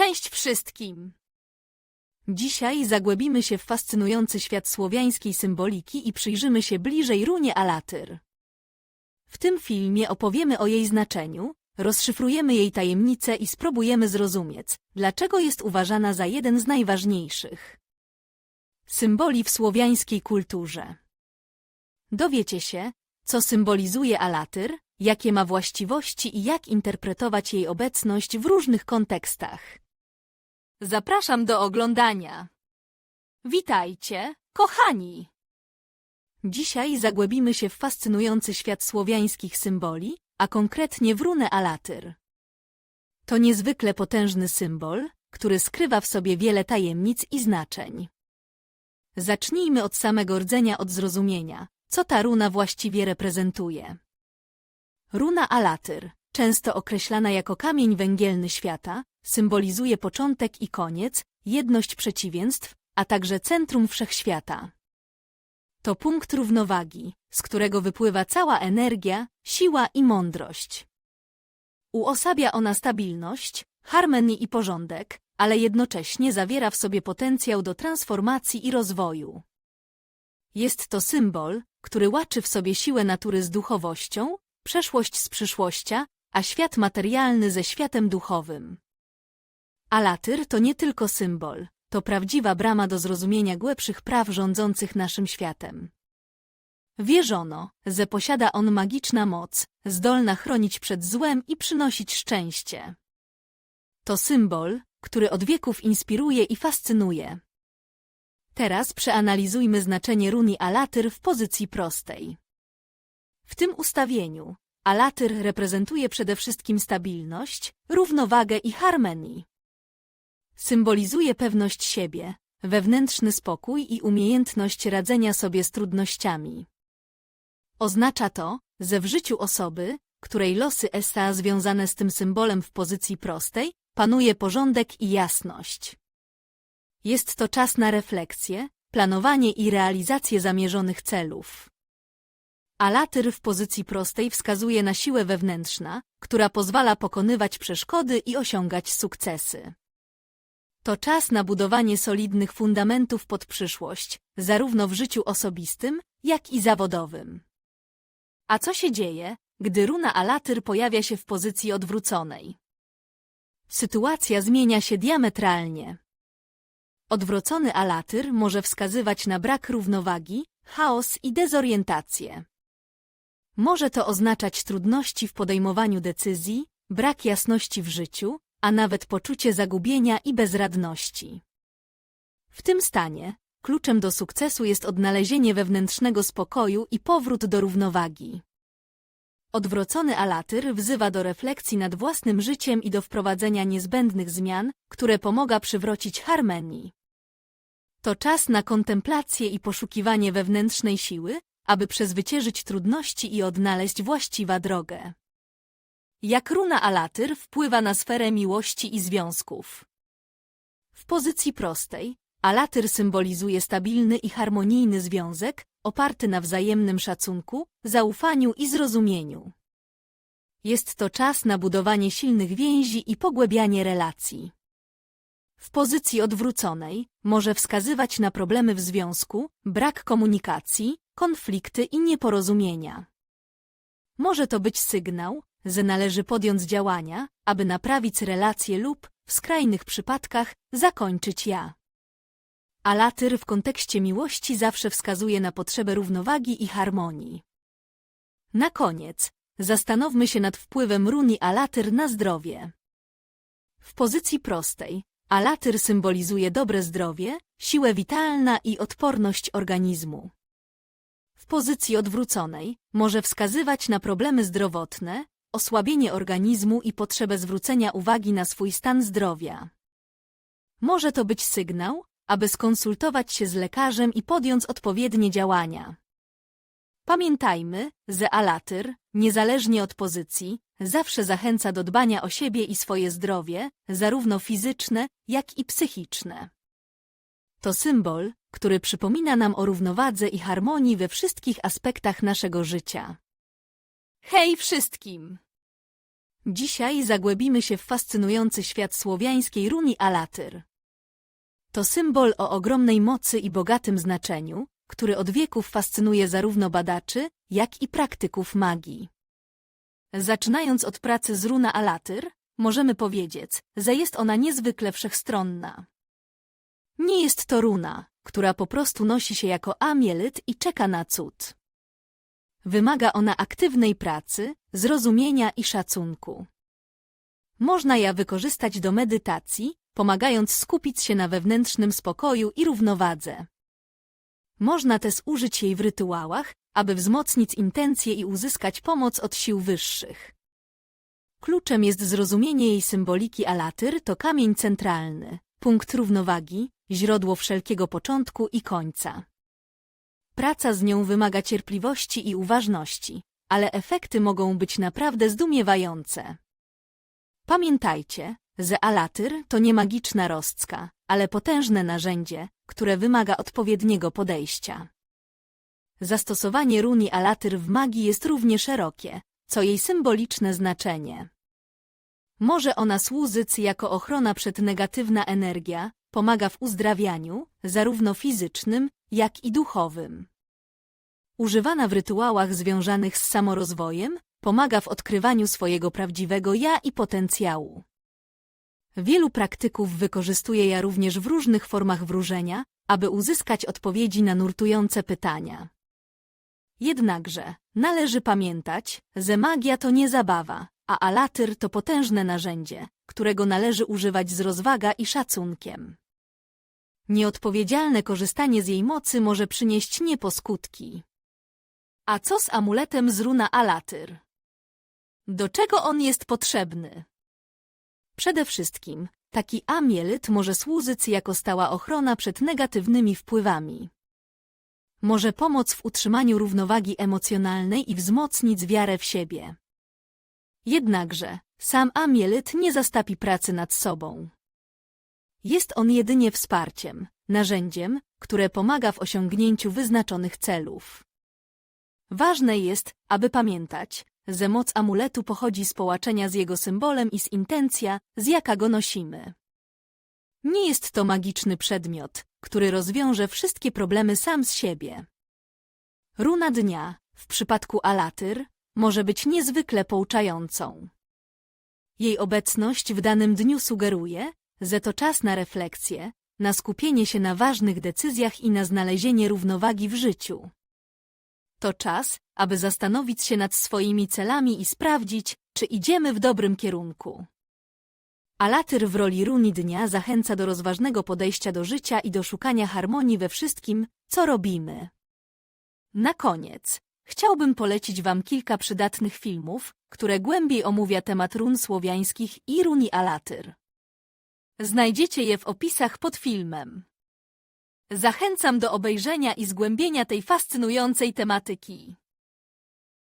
Cześć wszystkim! Dzisiaj zagłębimy się w fascynujący świat słowiańskiej symboliki i przyjrzymy się bliżej runie Alatyr. W tym filmie opowiemy o jej znaczeniu, rozszyfrujemy jej tajemnice i spróbujemy zrozumieć, dlaczego jest uważana za jeden z najważniejszych symboli w słowiańskiej kulturze. Dowiecie się, co symbolizuje Alatyr, jakie ma właściwości i jak interpretować jej obecność w różnych kontekstach. Zapraszam do oglądania. Witajcie, kochani! Dzisiaj zagłębimy się w fascynujący świat słowiańskich symboli, a konkretnie w runę Alatyr. To niezwykle potężny symbol, który skrywa w sobie wiele tajemnic i znaczeń. Zacznijmy od samego rdzenia od zrozumienia, co ta runa właściwie reprezentuje. Runa Alatyr, często określana jako kamień węgielny świata, symbolizuje początek i koniec, jedność przeciwieństw, a także centrum wszechświata. To punkt równowagi, z którego wypływa cała energia, siła i mądrość. Uosabia ona stabilność, harmonię i porządek, ale jednocześnie zawiera w sobie potencjał do transformacji i rozwoju. Jest to symbol, który łaczy w sobie siłę natury z duchowością, przeszłość z przyszłością, a świat materialny ze światem duchowym. Alatyr to nie tylko symbol, to prawdziwa brama do zrozumienia głębszych praw rządzących naszym światem. Wierzono, że posiada on magiczna moc, zdolna chronić przed złem i przynosić szczęście. To symbol, który od wieków inspiruje i fascynuje. Teraz przeanalizujmy znaczenie runi Alatyr w pozycji prostej. W tym ustawieniu Alatyr reprezentuje przede wszystkim stabilność, równowagę i harmonię. Symbolizuje pewność siebie, wewnętrzny spokój i umiejętność radzenia sobie z trudnościami. Oznacza to, że w życiu osoby, której losy esta związane z tym symbolem w pozycji prostej, panuje porządek i jasność. Jest to czas na refleksję, planowanie i realizację zamierzonych celów. Alatyr w pozycji prostej wskazuje na siłę wewnętrzna, która pozwala pokonywać przeszkody i osiągać sukcesy. To czas na budowanie solidnych fundamentów pod przyszłość, zarówno w życiu osobistym, jak i zawodowym. A co się dzieje, gdy runa Alatyr pojawia się w pozycji odwróconej? Sytuacja zmienia się diametralnie. Odwrócony Alatyr może wskazywać na brak równowagi, chaos i dezorientację. Może to oznaczać trudności w podejmowaniu decyzji, brak jasności w życiu, a nawet poczucie zagubienia i bezradności. W tym stanie kluczem do sukcesu jest odnalezienie wewnętrznego spokoju i powrót do równowagi. Odwrócony alatyr wzywa do refleksji nad własnym życiem i do wprowadzenia niezbędnych zmian, które pomaga przywrócić harmonii. To czas na kontemplację i poszukiwanie wewnętrznej siły, aby przezwyciężyć trudności i odnaleźć właściwa drogę. Jak runa Alatyr wpływa na sferę miłości i związków. W pozycji prostej, Alatyr symbolizuje stabilny i harmonijny związek, oparty na wzajemnym szacunku, zaufaniu i zrozumieniu. Jest to czas na budowanie silnych więzi i pogłębianie relacji. W pozycji odwróconej może wskazywać na problemy w związku, brak komunikacji, konflikty i nieporozumienia. Może to być sygnał, że należy podjąć działania, aby naprawić relacje lub, w skrajnych przypadkach, zakończyć ja. Alatyr w kontekście miłości zawsze wskazuje na potrzebę równowagi i harmonii. Na koniec, zastanówmy się nad wpływem runi Alatyr na zdrowie. W pozycji prostej, Alatyr symbolizuje dobre zdrowie, siłę witalna i odporność organizmu. W pozycji odwróconej może wskazywać na problemy zdrowotne, osłabienie organizmu i potrzebę zwrócenia uwagi na swój stan zdrowia. Może to być sygnał, aby skonsultować się z lekarzem i podjąć odpowiednie działania. Pamiętajmy, że alatyr, niezależnie od pozycji, zawsze zachęca do dbania o siebie i swoje zdrowie, zarówno fizyczne, jak i psychiczne. To symbol, który przypomina nam o równowadze i harmonii we wszystkich aspektach naszego życia. Hej wszystkim! Dzisiaj zagłębimy się w fascynujący świat słowiańskiej runi Alatyr. To symbol o ogromnej mocy i bogatym znaczeniu, który od wieków fascynuje zarówno badaczy, jak i praktyków magii. Zaczynając od pracy z runa Alatyr, możemy powiedzieć, że jest ona niezwykle wszechstronna. Nie jest to runa, która po prostu nosi się jako amielit i czeka na cud. Wymaga ona aktywnej pracy, zrozumienia i szacunku. Można ja wykorzystać do medytacji, pomagając skupić się na wewnętrznym spokoju i równowadze. Można też użyć jej w rytuałach, aby wzmocnić intencje i uzyskać pomoc od sił wyższych. Kluczem jest zrozumienie jej symboliki Alatyr to kamień centralny, punkt równowagi, źródło wszelkiego początku i końca. Praca z nią wymaga cierpliwości i uważności, ale efekty mogą być naprawdę zdumiewające. Pamiętajcie, że Alatyr to nie magiczna rostka, ale potężne narzędzie, które wymaga odpowiedniego podejścia. Zastosowanie runi Alatyr w magii jest równie szerokie, co jej symboliczne znaczenie. Może ona służyć jako ochrona przed negatywna energia, pomaga w uzdrawianiu, zarówno fizycznym, jak i duchowym. Używana w rytuałach związanych z samorozwojem, pomaga w odkrywaniu swojego prawdziwego ja i potencjału. Wielu praktyków wykorzystuje ja również w różnych formach wróżenia, aby uzyskać odpowiedzi na nurtujące pytania. Jednakże należy pamiętać, że magia to nie zabawa, a alatyr to potężne narzędzie, którego należy używać z rozwaga i szacunkiem. Nieodpowiedzialne korzystanie z jej mocy może przynieść nieposkutki. A co z amuletem z runa alatyr? Do czego on jest potrzebny? Przede wszystkim, taki amielit może służyć jako stała ochrona przed negatywnymi wpływami. Może pomóc w utrzymaniu równowagi emocjonalnej i wzmocnić wiarę w siebie. Jednakże, sam amielit nie zastapi pracy nad sobą. Jest on jedynie wsparciem, narzędziem, które pomaga w osiągnięciu wyznaczonych celów. Ważne jest, aby pamiętać, że moc amuletu pochodzi z połaczenia z jego symbolem i z intencja, z jaka go nosimy. Nie jest to magiczny przedmiot, który rozwiąże wszystkie problemy sam z siebie. Runa dnia, w przypadku Alatyr, może być niezwykle pouczającą. Jej obecność w danym dniu sugeruje, że to czas na refleksję, na skupienie się na ważnych decyzjach i na znalezienie równowagi w życiu. To czas, aby zastanowić się nad swoimi celami i sprawdzić, czy idziemy w dobrym kierunku. Alatyr w roli runi dnia zachęca do rozważnego podejścia do życia i do szukania harmonii we wszystkim, co robimy. Na koniec, chciałbym polecić Wam kilka przydatnych filmów, które głębiej omówia temat run słowiańskich i runi Alatyr. Znajdziecie je w opisach pod filmem. Zachęcam do obejrzenia i zgłębienia tej fascynującej tematyki.